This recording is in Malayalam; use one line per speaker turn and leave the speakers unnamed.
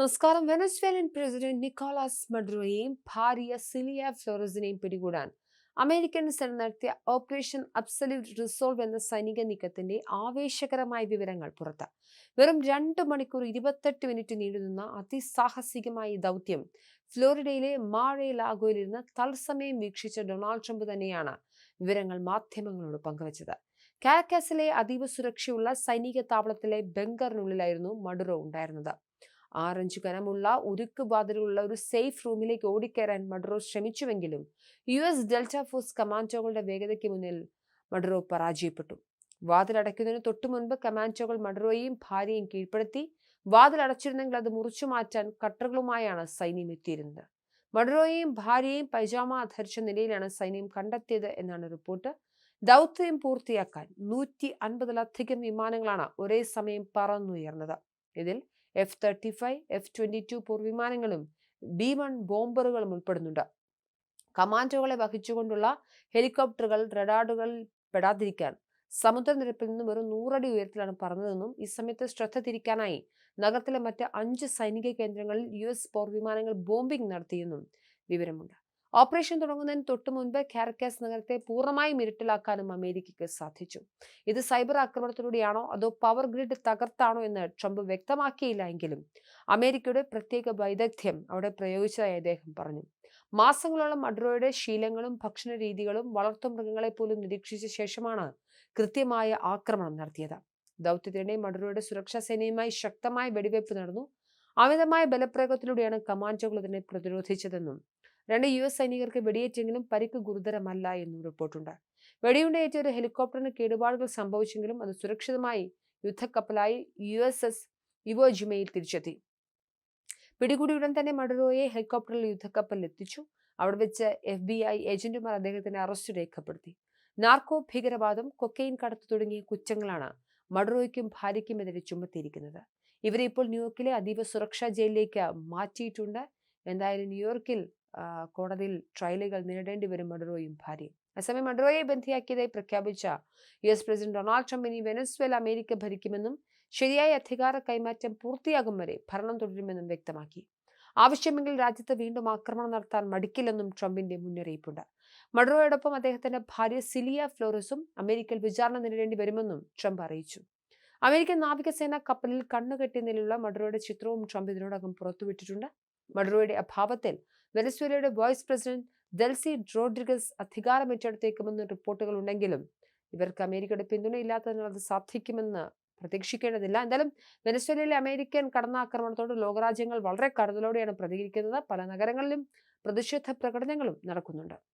നമസ്കാരം. വെനസ്വേലൻ പ്രസിഡന്റ് നിക്കോളാസ് മഡ്രോയെയും ഭാര്യ സിലിയ ഫ്ലോറസിനെയും പിടികൂടാൻ. അമേരിക്കൻ സേന നടത്തിയ ഓപ്പറേഷൻ അബ്സല്യൂട്ട് റിസോൾവ് എന്ന സൈനിക നീക്കത്തിന്റെ ആവേശകരമായ വിവരങ്ങൾ പുറത്ത്. വെറും രണ്ട് മണിക്കൂർ ഇരുപത്തെട്ട് മിനിറ്റ് നീണ്ടുനിന്ന അതിസാഹസികമായ ദൗത്യം ഫ്ലോറിഡയിലെ മാഴെ ലാഗോയിലിരുന്ന് തത്സമയം വീക്ഷിച്ച ഡൊണാൾഡ് ട്രംപ് തന്നെയാണ് വിവരങ്ങൾ മാധ്യമങ്ങളോട് പങ്കുവച്ചത്. കാരക്കാസിലെ അതീവ സുരക്ഷയുള്ള സൈനിക താവളത്തിലെ ബംഗറിനുള്ളിലായിരുന്നു മഡുറോ ഉണ്ടായിരുന്നത്. ആറഞ്ച് കനമുള്ള ഉരുക്ക് വാതിലുള്ള ഒരു സേഫ് റൂമിലേക്ക് ഓടിക്കയറാൻ മഡ്രോ ശ്രമിച്ചുവെങ്കിലും യു എസ് ഡെൽറ്റ ഫോഴ്സ് കമാൻഡോകളുടെ വേഗതയ്ക്ക് മുന്നിൽ മഡ്രോ പരാജയപ്പെട്ടു. വാതിലടയ്ക്കുന്നതിന് തൊട്ടു മുൻപ് കമാൻഡോകൾ മഡ്രോയെയും ഭാര്യയും കീഴ്പ്പെടുത്തി വാതിലടച്ചിരുന്നെങ്കിൽ അത് മുറിച്ചു മാറ്റാൻ കട്ടറുകളുമായാണ് സൈന്യം എത്തിയിരുന്നത്. മഡ്രോയെയും ഭാര്യയെയും പൈജാമ ധരിച്ച നിലയിലാണ് സൈന്യം കണ്ടെത്തിയത് എന്നാണ് റിപ്പോർട്ട്. ദൗത്യം പൂർത്തിയാക്കാൻ നൂറ്റി അൻപതിലധികം വിമാനങ്ങളാണ് ഒരേ സമയം പറന്നുയർന്നത്. ഇതിൽ F thirty five F twenty two പോർവിമാനങ്ങളും B one ബോംബറുകളും ഉൾപ്പെടുന്നുണ്ട്. കമാൻഡോകളെ വഹിച്ചുകൊണ്ടുള്ള ഹെലികോപ്റ്ററുകൾ റഡാറുകൾ പെടാതിരിക്കാൻ സമുദ്രനിരപ്പിൽ നിന്നും വെറും നൂറടി ഉയരത്തിലാണ് പറന്നതെന്നും ഈ സമയത്ത് ശ്രദ്ധ തിരിക്കാനായി നഗരത്തിലെ മറ്റ് അഞ്ച് സൈനിക കേന്ദ്രങ്ങളിൽ യു എസ് പോർവിമാനങ്ങൾ ബോംബിംഗ് നടത്തിയെന്നും വിവരമുണ്ട്. ഓപ്പറേഷൻ തുടങ്ങുന്നതിന് തൊട്ടു മുൻപ് ഖാർക്കാസ് നഗരത്തെ പൂർണമായും ഇരുട്ടിലാക്കാനും അമേരിക്കയ്ക്ക് സാധിച്ചു. ഇത് സൈബർ ആക്രമണത്തിലൂടെയാണോ അതോ പവർ ഗ്രിഡ് തകർത്താണോ എന്ന് ട്രംപ് വ്യക്തമാക്കിയില്ല എങ്കിലും അമേരിക്കയുടെ പ്രത്യേക വൈദഗ്ധ്യം അവിടെ പ്രയോഗിച്ചതായി അദ്ദേഹം പറഞ്ഞു. മാസങ്ങളോളം അഡ്രോയുടെ ശീലങ്ങളും ഭക്ഷണ രീതികളും വളർത്തുമൃഗങ്ങളെ പോലും നിരീക്ഷിച്ച ശേഷമാണ് കൃത്യമായ ആക്രമണം നടത്തിയത്. ദൗത്യത്തിനിടെ മഡ്രോയുടെ സുരക്ഷാ സേനയുമായി ശക്തമായ വെടിവയ്പ് നടന്നു. അമിതമായ ബലപ്രയോഗത്തിലൂടെയാണ് കമാൻഡോകൾ ഇതിനെ പ്രതിരോധിച്ചതെന്നും രണ്ട് യു എസ് സൈനികർക്ക് വെടിയേറ്റെങ്കിലും പരിക്ക് ഗുരുതരമല്ല എന്നും റിപ്പോർട്ടുണ്ട്. വെടിയുണ്ടയേറ്റ ഒരു ഹെലികോപ്റ്ററിന് കേടുപാടുകൾ സംഭവിച്ചെങ്കിലും അത് സുരക്ഷിതമായി യുദ്ധക്കപ്പലായി യു എസ് എസ് ഇവോ തിരിച്ചെത്തി. പിടികൂടി ഉടൻ തന്നെ മഡറോയെ ഹെലികോപ്റ്ററിൽ യുദ്ധക്കപ്പലിൽ എത്തിച്ചു. അവിടെ വെച്ച് എഫ് ബി ഐ ഏജന്റുമാർ അദ്ദേഹത്തിന്റെ അറസ്റ്റ് രേഖപ്പെടുത്തി. നാർക്കോ ഭീകരവാദം കൊക്കെയിൻ കടത്തു തുടങ്ങിയ കുറ്റങ്ങളാണ് മഡറോയ്ക്കും ഭാര്യയ്ക്കുമെതിരെ ചുമത്തിയിരിക്കുന്നത്. ഇവരെ ഇപ്പോൾ ന്യൂയോർക്കിലെ അതീവ സുരക്ഷാ ജയിലിലേക്ക് മാറ്റിയിട്ടുണ്ട്. എന്തായാലും ന്യൂയോർക്കിൽ കോടതിയിൽ ട്രയലുകൾ നേരിടേണ്ടി വരും മഡറോയും ഭാര്യയും. അസമയം മഡറോയെ ബന്ധിയാക്കിയതായി പ്രഖ്യാപിച്ച U S president Donald Trump ഇനി വെനസ്വേല അമേരിക്ക ഭരിക്കുമെന്നും ശരിയായ അധികാര കൈമാറ്റം പൂർത്തിയാകും വരെ ഭരണം തുടരുമെന്നും വ്യക്തമാക്കി. ആവശ്യമെങ്കിൽ രാജ്യത്ത് വീണ്ടും ആക്രമണം നടത്താൻ മടിക്കില്ലെന്നും ട്രംപിന്റെ മുന്നറിയിപ്പുണ്ട്. മഡറോയോടൊപ്പം അദ്ദേഹത്തിന്റെ ഭാര്യ സിലിയ ഫ്ലോറസും അമേരിക്കയിൽ വിചാരണ നേരിടേണ്ടി വരുമെന്നും ട്രംപ് അറിയിച്ചു. അമേരിക്കൻ നാവികസേന കപ്പലിൽ കണ്ണുകെട്ടിയ നിലയിലുള്ള മഡറോയുടെ ചിത്രവും ട്രംപ് ഇതിനോടകം പുറത്തുവിട്ടിട്ടുണ്ട്. മഡറോയുടെ അഭാവത്തിൽ വെനസ്വേലയുടെ വൈസ് പ്രസിഡന്റ് ദൽസി റോഡ്രിഗസ് അധികാരം ഏറ്റെടുത്തേക്കുമെന്ന് റിപ്പോർട്ടുകൾ ഉണ്ടെങ്കിലും ഇവർക്ക് അമേരിക്കയുടെ പിന്തുണയില്ലാത്തതിനാൽ അത് സാധിക്കുമെന്ന് പ്രതീക്ഷിക്കേണ്ടതില്ല. എന്തായാലും വെനസ്വേലയിലെ അമേരിക്കൻ കടന്നാക്രമണത്തോട് ലോകരാജ്യങ്ങൾ വളരെ കരുതലോടെയാണ് പ്രതികരിക്കുന്നത്. പല നഗരങ്ങളിലും പ്രതിഷേധ പ്രകടനങ്ങളും നടക്കുന്നുണ്ട്.